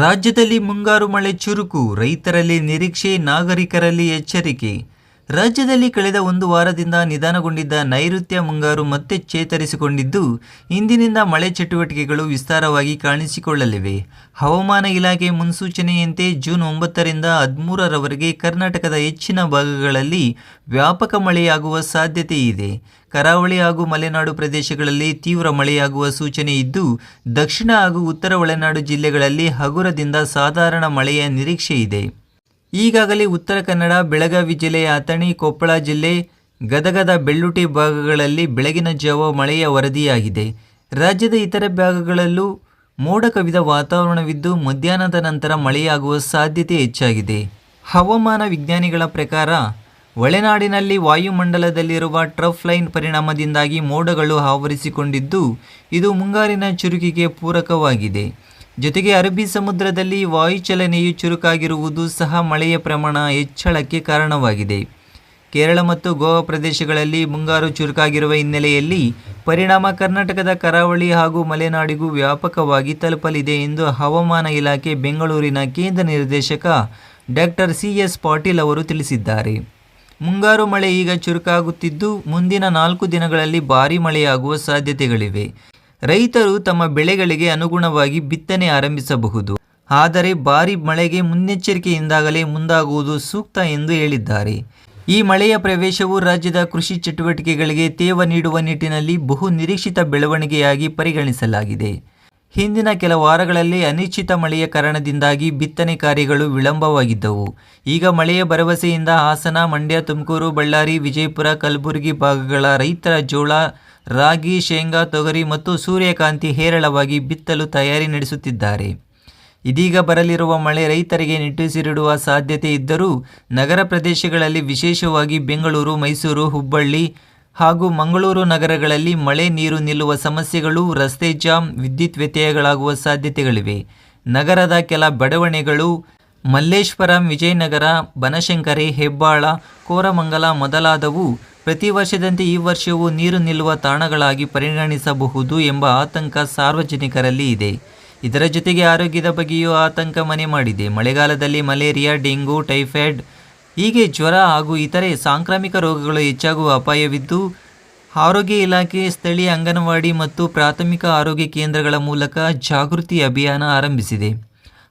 ರಾಜ್ಯದಲ್ಲಿ ಮುಂಗಾರು ಮಳೆ ಚುರುಕು ರೈತರಲ್ಲಿ ನಿರೀಕ್ಷೆ ನಾಗರಿಕರಲ್ಲಿ ಎಚ್ಚರಿಕೆ. ರಾಜ್ಯದಲ್ಲಿ ಕಳೆದ ಒಂದು ವಾರದಿಂದ ನಿಧಾನಗೊಂಡಿದ್ದ ನೈಋತ್ಯ ಮುಂಗಾರು ಮತ್ತೆ ಚೇತರಿಸಿಕೊಂಡಿದ್ದು, ಇಂದಿನಿಂದ ಮಳೆ ಚಟುವಟಿಕೆಗಳು ವಿಸ್ತಾರವಾಗಿ ಕಾಣಿಸಿಕೊಳ್ಳಲಿವೆ. ಹವಾಮಾನ ಇಲಾಖೆ ಮುನ್ಸೂಚನೆಯಂತೆ ಜೂನ್ ಒಂಬತ್ತರಿಂದ ಹದಿಮೂರರವರೆಗೆ ಕರ್ನಾಟಕದ ಹೆಚ್ಚಿನ ಭಾಗಗಳಲ್ಲಿ ವ್ಯಾಪಕ ಮಳೆಯಾಗುವ ಸಾಧ್ಯತೆ ಇದೆ. ಕರಾವಳಿ ಹಾಗೂ ಮಲೆನಾಡು ಪ್ರದೇಶಗಳಲ್ಲಿ ತೀವ್ರ ಮಳೆಯಾಗುವ ಸೂಚನೆ ಇದ್ದು, ದಕ್ಷಿಣ ಹಾಗೂ ಉತ್ತರ ಒಳನಾಡು ಜಿಲ್ಲೆಗಳಲ್ಲಿ ಹಗುರದಿಂದ ಸಾಧಾರಣ ಮಳೆಯ ನಿರೀಕ್ಷೆ ಇದೆ. ಈಗಾಗಲೇ ಉತ್ತರ ಕನ್ನಡ, ಬೆಳಗಾವಿ ಜಿಲ್ಲೆಯ ಅಥಣಿ, ಕೊಪ್ಪಳ ಜಿಲ್ಲೆ, ಗದಗದ ಬೆಳ್ಳುಟಿ ಭಾಗಗಳಲ್ಲಿ ಬೆಳಗಿನ ಜಾವ ಮಳೆಯ ವರದಿಯಾಗಿದೆ. ರಾಜ್ಯದ ಇತರೆ ಭಾಗಗಳಲ್ಲೂ ಮೋಡ ಕವಿದ ವಾತಾವರಣವಿದ್ದು, ಮಧ್ಯಾಹ್ನದ ನಂತರ ಮಳೆಯಾಗುವ ಸಾಧ್ಯತೆ ಹೆಚ್ಚಾಗಿದೆ. ಹವಾಮಾನ ವಿಜ್ಞಾನಿಗಳ ಪ್ರಕಾರ, ಒಳನಾಡಿನಲ್ಲಿ ವಾಯುಮಂಡಲದಲ್ಲಿರುವ ಟ್ರಫ್ ಲೈನ್ ಪರಿಣಾಮದಿಂದಾಗಿ ಮೋಡಗಳು ಆವರಿಸಿಕೊಂಡಿದ್ದು, ಇದು ಮುಂಗಾರಿನ ಚುರುಕಿಗೆ ಪೂರಕವಾಗಿದೆ. ಜೊತೆಗೆ ಅರಬ್ಬಿ ಸಮುದ್ರದಲ್ಲಿ ವಾಯುಚಲನೆಯು ಚುರುಕಾಗಿರುವುದು ಸಹ ಮಳೆಯ ಪ್ರಮಾಣ ಹೆಚ್ಚಳಕ್ಕೆ ಕಾರಣವಾಗಿದೆ. ಕೇರಳ ಮತ್ತು ಗೋವಾ ಪ್ರದೇಶಗಳಲ್ಲಿ ಮುಂಗಾರು ಚುರುಕಾಗಿರುವ ಹಿನ್ನೆಲೆಯಲ್ಲಿ ಪರಿಣಾಮ ಕರ್ನಾಟಕದ ಕರಾವಳಿ ಹಾಗೂ ಮಲೆನಾಡಿಗೂ ವ್ಯಾಪಕವಾಗಿ ತಲುಪಲಿದೆ ಎಂದು ಹವಾಮಾನ ಇಲಾಖೆ ಬೆಂಗಳೂರಿನ ಕೇಂದ್ರ ನಿರ್ದೇಶಕ ಡಾಕ್ಟರ್ ಸಿ ಎಸ್ ಪಾಟೀಲ್ ಅವರು ತಿಳಿಸಿದ್ದಾರೆ. ಮುಂಗಾರು ಮಳೆ ಈಗ ಚುರುಕಾಗುತ್ತಿದ್ದು, ಮುಂದಿನ ನಾಲ್ಕು ದಿನಗಳಲ್ಲಿ ಭಾರೀ ಮಳೆಯಾಗುವ ಸಾಧ್ಯತೆಗಳಿವೆ. ರೈತರು ತಮ್ಮ ಬೆಳೆಗಳಿಗೆ ಅನುಗುಣವಾಗಿ ಬಿತ್ತನೆ ಆರಂಭಿಸಬಹುದು. ಆದರೆ ಭಾರಿ ಮಳೆಗೆ ಮುನ್ನೆಚ್ಚರಿಕೆಯಿಂದಾಗಲೇ ಮುಂದಾಗುವುದು ಸೂಕ್ತ ಎಂದು ಹೇಳಿದ್ದಾರೆ. ಈ ಮಳೆಯ ಪ್ರವೇಶವು ರಾಜ್ಯದ ಕೃಷಿ ಚಟುವಟಿಕೆಗಳಿಗೆ ತೇವ ನೀಡುವ ನಿಟ್ಟಿನಲ್ಲಿ ಬಹು ನಿರೀಕ್ಷಿತ ಬೆಳವಣಿಗೆಯಾಗಿ ಪರಿಗಣಿಸಲಾಗಿದೆ. ಹಿಂದಿನ ಕೆಲ ವಾರಗಳಲ್ಲಿ ಅನಿಶ್ಚಿತ ಮಳೆಯ ಕಾರಣದಿಂದಾಗಿ ಬಿತ್ತನೆ ಕಾರ್ಯಗಳು ವಿಳಂಬವಾಗಿದ್ದವು. ಈಗ ಮಳೆಯ ಭರವಸೆಯಿಂದ ಹಾಸನ, ಮಂಡ್ಯ, ತುಮಕೂರು, ಬಳ್ಳಾರಿ, ವಿಜಯಪುರ, ಕಲಬುರಗಿ ಭಾಗಗಳ ರೈತರ ಜೋಳ, ರಾಗಿ, ಶೇಂಗಾ, ತೊಗರಿ ಮತ್ತು ಸೂರ್ಯಕಾಂತಿ ಹೇರಳವಾಗಿ ಬಿತ್ತಲು ತಯಾರಿ ನಡೆಸುತ್ತಿದ್ದಾರೆ. ಇದೀಗ ಬರಲಿರುವ ಮಳೆ ರೈತರಿಗೆ ನಿಟ್ಟುಸಿರಿಡುವ ಸಾಧ್ಯತೆ ಇದ್ದರೂ ನಗರ ಪ್ರದೇಶಗಳಲ್ಲಿ ವಿಶೇಷವಾಗಿ ಬೆಂಗಳೂರು, ಮೈಸೂರು, ಹುಬ್ಬಳ್ಳಿ ಹಾಗೂ ಮಂಗಳೂರು ನಗರಗಳಲ್ಲಿ ಮಳೆ ನೀರು ನಿಲ್ಲುವ ಸಮಸ್ಯೆಗಳು, ರಸ್ತೆ ಜಾಮ್, ವಿದ್ಯುತ್ ವ್ಯತ್ಯಯಗಳಾಗುವ ಸಾಧ್ಯತೆಗಳಿವೆ. ನಗರದ ಕೆಲ ಬಡಾವಣೆಗಳು ಮಲ್ಲೇಶ್ವರಂ, ವಿಜಯನಗರ, ಬನಶಂಕರಿ, ಹೆಬ್ಬಾಳ, ಕೋರಮಂಗಲ ಮೊದಲಾದವು ಪ್ರತಿ ವರ್ಷದಂತೆ ಈ ವರ್ಷವೂ ನೀರು ನಿಲ್ಲುವ ತಾಣಗಳಾಗಿ ಪರಿಗಣಿಸಬಹುದು ಎಂಬ ಆತಂಕ ಸಾರ್ವಜನಿಕರಲ್ಲಿ ಇದೆ. ಇದರ ಜೊತೆಗೆ ಆರೋಗ್ಯದ ಬಗ್ಗೆಯೂ ಆತಂಕ ಮನೆ ಮಾಡಿದೆ. ಮಳೆಗಾಲದಲ್ಲಿ ಮಲೇರಿಯಾ, ಡೆಂಗು, ಟೈಫಾಯ್ಡ್ ಹೀಗೆ ಜ್ವರ ಹಾಗೂ ಇತರೆ ಸಾಂಕ್ರಾಮಿಕ ರೋಗಗಳು ಹೆಚ್ಚಾಗುವ ಅಪಾಯವಿದ್ದು, ಆರೋಗ್ಯ ಇಲಾಖೆ, ಸ್ಥಳೀಯ ಅಂಗನವಾಡಿ ಮತ್ತು ಪ್ರಾಥಮಿಕ ಆರೋಗ್ಯ ಕೇಂದ್ರಗಳ ಮೂಲಕ ಜಾಗೃತಿ ಅಭಿಯಾನ ಆರಂಭಿಸಿದೆ.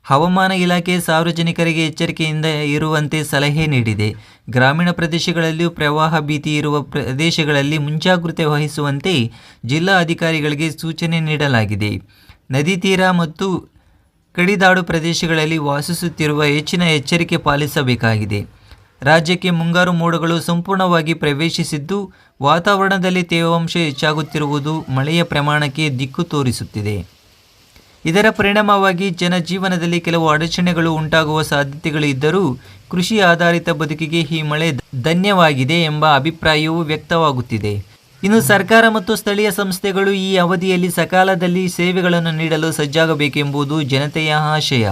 ಹವಾಮಾನ ಇಲಾಖೆ ಸಾರ್ವಜನಿಕರಿಗೆ ಎಚ್ಚರಿಕೆಯಿಂದ ಇರುವಂತೆ ಸಲಹೆ ನೀಡಿದೆ. ಗ್ರಾಮೀಣ ಪ್ರದೇಶಗಳಲ್ಲಿಯೂ ಪ್ರವಾಹ ಭೀತಿ ಇರುವ ಪ್ರದೇಶಗಳಲ್ಲಿ ಮುಂಜಾಗ್ರತೆ ವಹಿಸುವಂತೆ ಜಿಲ್ಲಾ ಅಧಿಕಾರಿಗಳಿಗೆ ಸೂಚನೆ ನೀಡಲಾಗಿದೆ. ನದಿ ತೀರ ಮತ್ತು ಕಡಿದಾಡು ಪ್ರದೇಶಗಳಲ್ಲಿ ವಾಸಿಸುತ್ತಿರುವ ಹೆಚ್ಚಿನ ಎಚ್ಚರಿಕೆ ಪಾಲಿಸಬೇಕಾಗಿದೆ. ರಾಜ್ಯಕ್ಕೆ ಮುಂಗಾರು ಮೋಡಗಳು ಸಂಪೂರ್ಣವಾಗಿ ಪ್ರವೇಶಿಸಿದ್ದು, ವಾತಾವರಣದಲ್ಲಿ ತೇವಾಂಶ ಹೆಚ್ಚಾಗುತ್ತಿರುವುದು ಮಳೆಯ ಪ್ರಮಾಣಕ್ಕೆ ದಿಕ್ಕು ತೋರಿಸುತ್ತಿದೆ. ಇದರ ಪರಿಣಾಮವಾಗಿ ಜನಜೀವನದಲ್ಲಿ ಕೆಲವು ಅಡಚಣೆಗಳು ಉಂಟಾಗುವ ಸಾಧ್ಯತೆಗಳು ಇದ್ದರೂ, ಕೃಷಿ ಆಧಾರಿತ ಬದುಕಿಗೆ ಈ ಮಳೆ ಧನ್ಯವಾಗಿದೆ ಎಂಬ ಅಭಿಪ್ರಾಯವೂ ವ್ಯಕ್ತವಾಗುತ್ತಿದೆ. ಇನ್ನು ಸರ್ಕಾರ ಮತ್ತು ಸ್ಥಳೀಯ ಸಂಸ್ಥೆಗಳು ಈ ಅವಧಿಯಲ್ಲಿ ಸಕಾಲದಲ್ಲಿ ಸೇವೆಗಳನ್ನು ನೀಡಲು ಸಜ್ಜಾಗಬೇಕೆಂಬುದು ಜನತೆಯ ಆಶಯ.